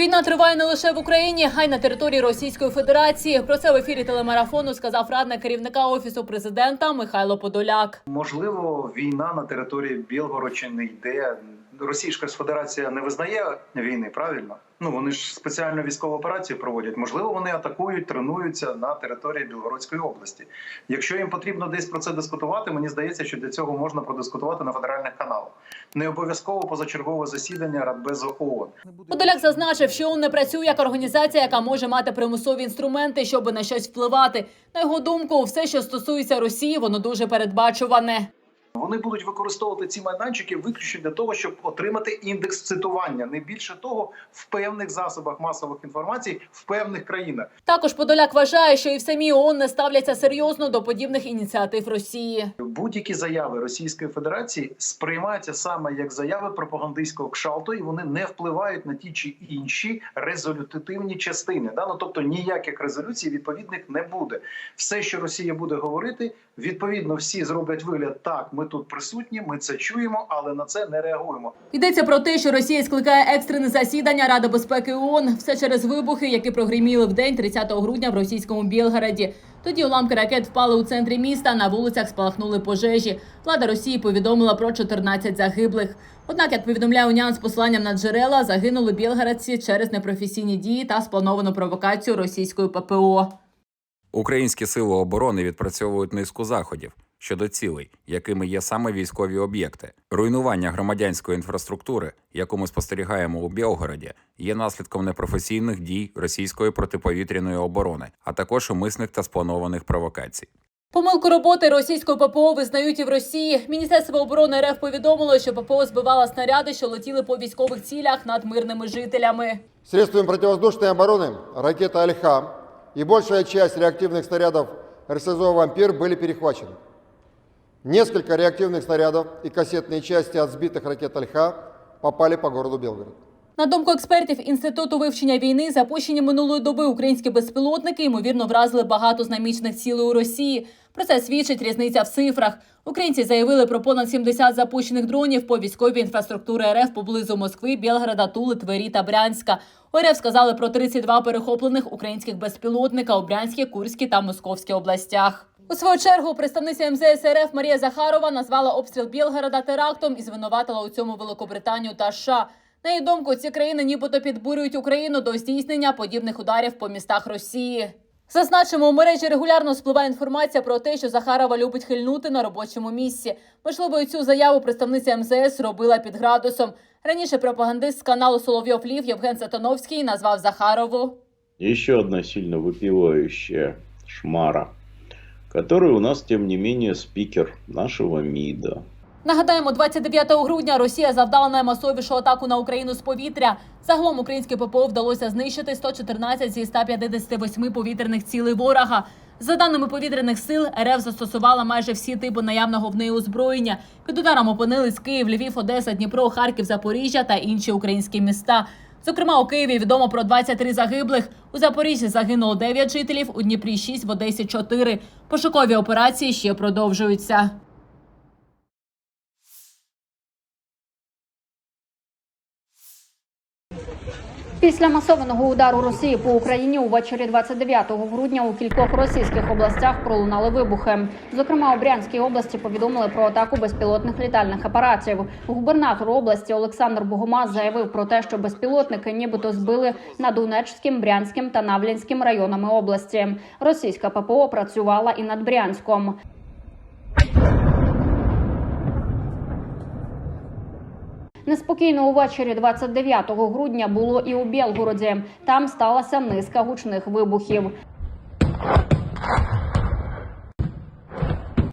Війна триває не лише в Україні, а й на території Російської Федерації. Про це в ефірі телемарафону сказав радник керівника офісу президента Михайло Подоляк. Можливо, війна на території Білгородщини йде. Російська Федерація не визнає війни, правильно? Ну вони ж спеціальну військову операцію проводять. Можливо, вони атакують, тренуються на території Білгородської області. Якщо їм потрібно десь про це дискутувати, мені здається, що для цього можна продискутувати на федеральних каналах. Не обов'язково позачергове засідання Радбезу ООН. Подоляк зазначив, що ООН не працює як організація, яка може мати примусові інструменти, щоб на щось впливати. На його думку, все, що стосується Росії, воно дуже передбачуване. Вони будуть використовувати ці майданчики виключно для того, щоб отримати індекс цитування, не більше того, в певних засобах масових інформацій в певних країнах. Також Подоляк вважає, що і в самій ООН не ставляться серйозно до подібних ініціатив Росії. Будь-які заяви Російської Федерації сприймаються саме як заяви пропагандистського кшалту, і вони не впливають на ті чи інші резолютивні частини. Да? Ну, тобто ніяких резолюцій відповідних не буде. Все, що Росія буде говорити, відповідно всі зроблять вигляд так. Ми тут присутні, ми це чуємо, але на це не реагуємо. Йдеться про те, що Росія скликає екстрене засідання Ради безпеки ООН. Все через вибухи, які прогриміли в день 30 грудня в російському Білгороді. Тоді уламки ракет впали у центрі міста. На вулицях спалахнули пожежі. Влада Росії повідомила про 14 загиблих. Однак, як повідомляє Уніан з посиланням на джерела, загинули білгородці через непрофесійні дії та сплановану провокацію російської ППО. Українські сили оборони відпрацьовують низку заходів щодо цілей, якими є саме військові об'єкти. Руйнування громадянської інфраструктури, яку ми спостерігаємо у Білгороді, є наслідком непрофесійних дій російської протиповітряної оборони, а також умисних та спланованих провокацій. Помилку роботи російської ППО визнають і в Росії. Міністерство оборони РФ повідомило, що ППО збивала снаряди, що летіли по військових цілях над мирними жителями. Средствами противовоздушной обороны ракета «Альха» и большая часть реактивных снарядов РСЗО «Вампир» были перехвачены. Несколько реактивных снарядов и кассетные части от сбитых ракет «Альха» попали по городу Белгород. На думку експертів інституту вивчення війни, запущені минулої доби українські безпілотники ймовірно вразили багато знамічних цілей у Росії. Про це свідчить різниця в цифрах. Українці заявили про понад 70 запущених дронів по військовій інфраструктури РФ поблизу Москви, Білгорода, Тули, Твері та Брянська. У РФ сказали про 32 перехоплених українських безпілотника у Брянській, Курській та Московській областях. У свою чергу представниця МЗС РФ Марія Захарова назвала обстріл Білгорода терактом і звинуватила у цьому Великобританію та США. На її думку, ці країни нібито підбурюють Україну до здійснення подібних ударів по містах Росії. Зазначимо, у мережі регулярно спливає інформація про те, що Захарова любить хильнути на робочому місці. Можливо, і цю заяву представниця МЗС робила під градусом. Раніше пропагандист з каналу Соловйов Лів Євген Сатановський назвав Захарову Еще одна сильно выпивающая шмара, который у нас, тем не менее, спикер нашего МИДа. Нагадаємо, 29 грудня Росія завдала наймасовішу атаку на Україну з повітря. Загалом українське ППО вдалося знищити 114 зі 158 повітряних цілей ворога. За даними повітряних сил, РФ застосувала майже всі типи наявного в неї озброєння. Під ударом опинились Київ, Львів, Одеса, Дніпро, Харків, Запоріжжя та інші українські міста. Зокрема, у Києві відомо про 23 загиблих. У Запоріжжі загинуло 9 жителів, у Дніпрі 6, в Одесі 4. Пошукові операції ще продовжуються. Після масованого удару Росії по Україні увечері 29 грудня у кількох російських областях пролунали вибухи. Зокрема, у Брянській області повідомили про атаку безпілотних літальних апаратів. Губернатор області Олександр Богомаз заявив про те, що безпілотники нібито збили над Донецьким, Брянським та Навлінським районами області. Російська ППО працювала і над Брянськом. Неспокійно увечері 29 грудня було і у Білгороді. Там сталася низка гучних вибухів.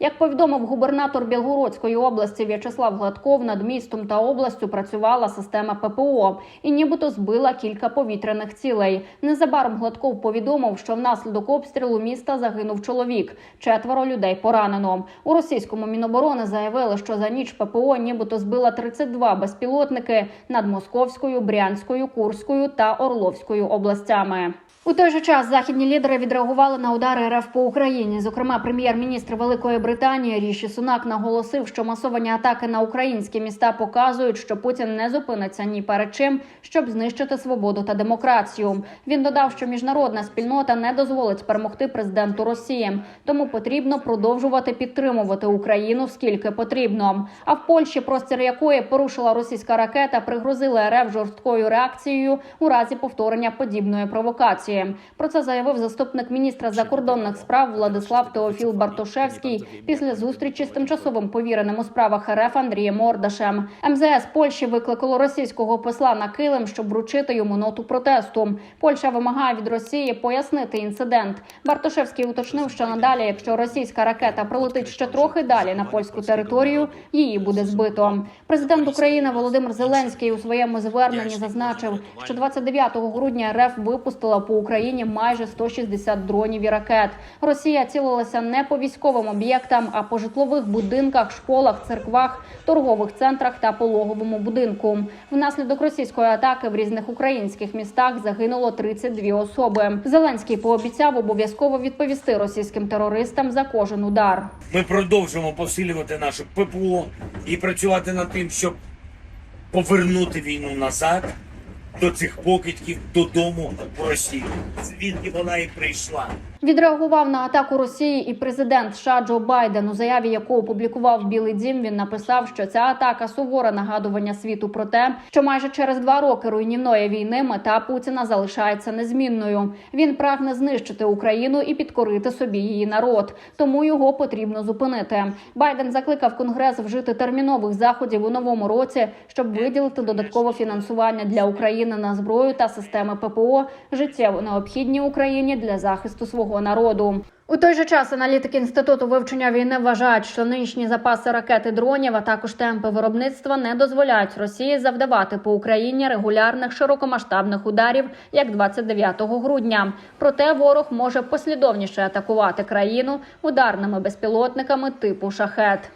Як повідомив губернатор Білгородської області В'ячеслав Гладков, над містом та областю працювала система ППО і нібито збила кілька повітряних цілей. Незабаром Гладков повідомив, що внаслідок обстрілу міста загинув чоловік. Четверо людей поранено. У російському міноборони заявили, що за ніч ППО нібито збила 32 безпілотники над Московською, Брянською, Курською та Орловською областями. У той же час західні лідери відреагували на удари РФ по Україні. Зокрема, прем'єр-міністр Великої Британії Ріші Сунак наголосив, що масовані атаки на українські міста показують, що Путін не зупиниться ні перед чим, щоб знищити свободу та демократію. Він додав, що міжнародна спільнота не дозволить перемогти президенту Росії, тому потрібно продовжувати підтримувати Україну скільки потрібно. А в Польщі, простір якої порушила російська ракета, пригрозили РФ жорсткою реакцією у разі повторення подібної провокації. Про це заявив заступник міністра закордонних справ Владислав Теофіл Бартошевський після зустрічі з тимчасовим повіреним у справах РФ Андрієм Ордашем. МЗС Польщі викликало російського посла на килим, щоб вручити йому ноту протесту. Польща вимагає від Росії пояснити інцидент. Бартошевський уточнив, що надалі, якщо російська ракета пролетить ще трохи далі на польську територію, її буде збито. Президент України Володимир Зеленський у своєму зверненні зазначив, що 29 грудня РФ випустила по майже 160 дронів і ракет. Росія цілилася не по військовим об'єктам, а по житлових будинках, школах, церквах, торгових центрах та пологовому будинку. Внаслідок російської атаки в різних українських містах загинуло 32 особи. Зеленський пообіцяв обов'язково відповісти російським терористам за кожен удар. Ми продовжимо посилювати наше ППО і працювати над тим, щоб повернути війну назад до цих покидьків додому в Росію, звідки вона і прийшла. Відреагував на атаку Росії і президент США Джо Байден, у заяві яку опублікував Білий Дім. Він написав, що ця атака суворе нагадування світу про те, що майже через два роки руйнівної війни мета Путіна залишається незмінною. Він прагне знищити Україну і підкорити собі її народ, тому його потрібно зупинити. Байден закликав Конгрес вжити термінових заходів у новому році, щоб виділити додаткове фінансування для України на зброю та системи ППО, життєво необхідні Україні для захисту свого народу. У той же час аналітики інституту вивчення війни вважають, що нинішні запаси ракет і дронів, а також темпи виробництва не дозволяють Росії завдавати по Україні регулярних широкомасштабних ударів, як 29 грудня. Проте ворог може послідовніше атакувати країну ударними безпілотниками типу шахет.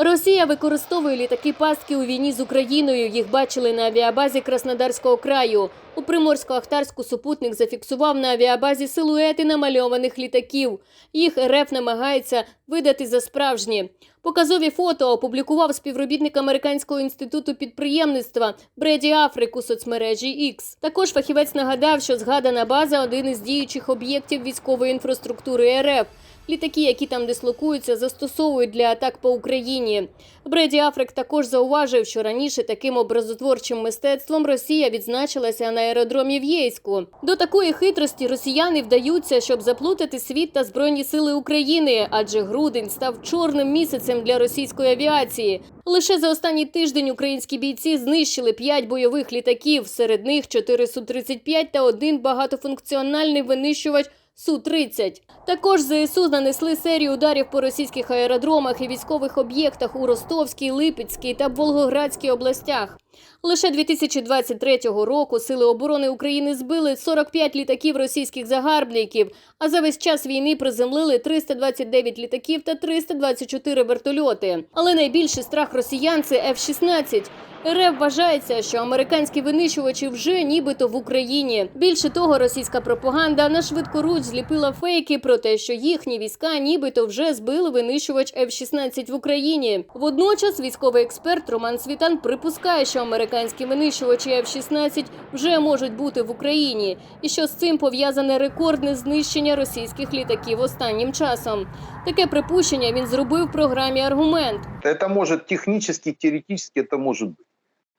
Росія використовує літаки пастки у війні з Україною. Їх бачили на авіабазі Краснодарського краю. У Приморсько-Ахтарську супутник зафіксував на авіабазі силуети намальованих літаків. Їх РФ намагається видати за справжні. Показові фото опублікував співробітник Американського інституту підприємництва Бреді Африк у соцмережі X. Також фахівець нагадав, що згадана база один із діючих об'єктів військової інфраструктури РФ. Літаки, які там дислокуються, застосовують для атак по Україні. Бреді Африк також зауважив, що раніше таким образотворчим мистецтвом Росія відзначилася на аеродромі в Єйську. До такої хитрості росіяни вдаються, щоб заплутати світ та збройні сили України, адже грудень став чорним місяцем для російської авіації. Лише за останній тиждень українські бійці знищили 5 бойових літаків, серед них 4 Су-35 та один багатофункціональний винищувач Су-30. Також ЗСУ нанесли серію ударів по російських аеродромах і військових об'єктах у Ростовській, Липецькій та Волгоградській областях. Лише 2023 року Сили оборони України збили 45 літаків російських загарбників, а за весь час війни приземлили 329 літаків та 324 вертольоти. Але найбільший страх росіян це F-16. РФ вважається, що американські винищувачі вже нібито в Україні. Більше того, російська пропаганда на швидкоруч зліпила фейки про те, що їхні війська нібито вже збили винищувач F-16 в Україні. Водночас військовий експерт Роман Світан припускає, що американські винищувачі F-16 вже можуть бути в Україні, і що з цим пов'язане рекордне знищення російських літаків останнім часом. Таке припущення він зробив в програмі Аргумент. Это может технически, теоретически это может быть.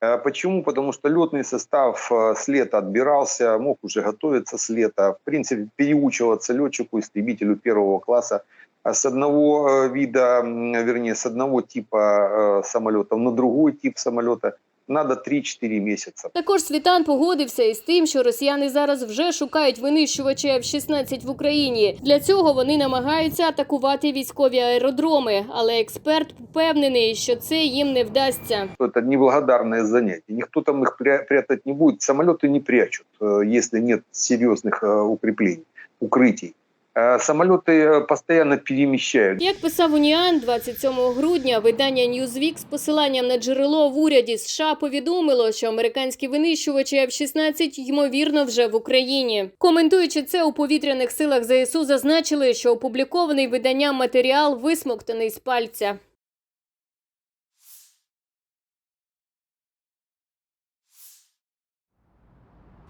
Э, Почему? Потому что летный состав э, с лета отбирался, мог уже готовиться с лета, в принципе, переучиваться летчику, истребителю первого класса а с одного э, вида, м, вернее, с одного типа э, самолета на другой тип самолета надо 3-4 месяца. Також Світан погодився із тим, що росіяни зараз вже шукають винищувачі F-16 в Україні. Для цього вони намагаються атакувати військові аеродроми. Але експерт впевнений, що це їм не вдасться. Это неблагодарное занятие. Никто там их пря- прятать не будет. Самолеты не прячут, э, если нет серьезных э, укреплений, укрытий. Э, Самолеты э, постоянно перемещают. Як писав Уніан 27 грудня, видання Newsweek з посиланням на джерело в уряді США повідомило, що американські винищувачі F-16 ймовірно вже в Україні. Коментуючи це у повітряних силах ЗСУ, зазначили, що опублікований виданням матеріал висмоктаний з пальця.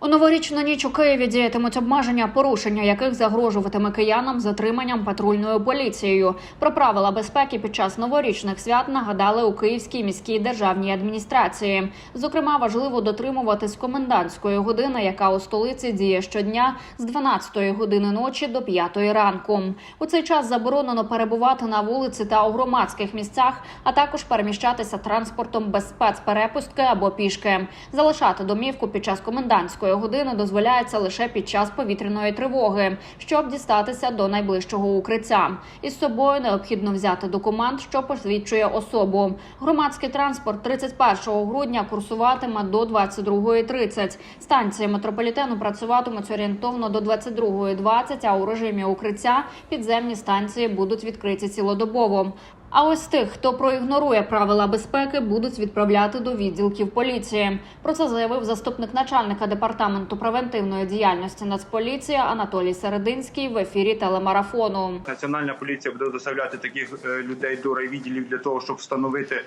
У новорічну ніч у Києві діятимуть обмеження, порушення яких загрожуватиме киянам затриманням патрульною поліцією. Про правила безпеки під час новорічних свят нагадали у Київській міській державній адміністрації. Зокрема, важливо дотримуватись комендантської години, яка у столиці діє щодня з 12 години ночі до 5 ранку. У цей час заборонено перебувати на вулиці та у громадських місцях, а також переміщатися транспортом без спецперепустки або пішки. Залишати домівку під час комендантської години дозволяється лише під час повітряної тривоги, щоб дістатися до найближчого укриття. Із собою необхідно взяти документ, що посвідчує особу. Громадський транспорт 31 грудня курсуватиме до 22.30. Станції метрополітену працюватимуть орієнтовно до 22.20, а у режимі укриття підземні станції будуть відкриті цілодобово. А ось тих, хто проігнорує правила безпеки, будуть відправляти до відділків поліції. Про це заявив заступник начальника департаменту превентивної діяльності Нацполіції Анатолій Серединський в ефірі телемарафону. Національна поліція буде доставляти таких е, людей до райвідділів для того, щоб встановити,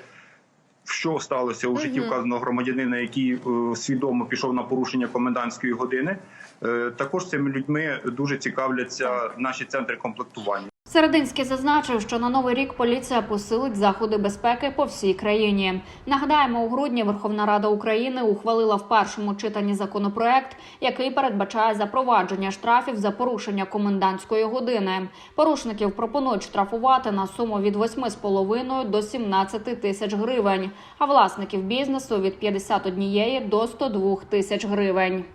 що сталося у житті вказаного громадянина, який е, свідомо пішов на порушення комендантської години. Е, Також цими людьми дуже цікавляться наші центри комплектування. Серединський зазначив, що на новий рік поліція посилить заходи безпеки по всій країні. Нагадаємо, у грудні Верховна Рада України ухвалила в першому читанні законопроект, який передбачає запровадження штрафів за порушення комендантської години. Порушників пропонують штрафувати на суму від 8,5 до 17 тисяч гривень, а власників бізнесу від 51 до 102 тисяч гривень.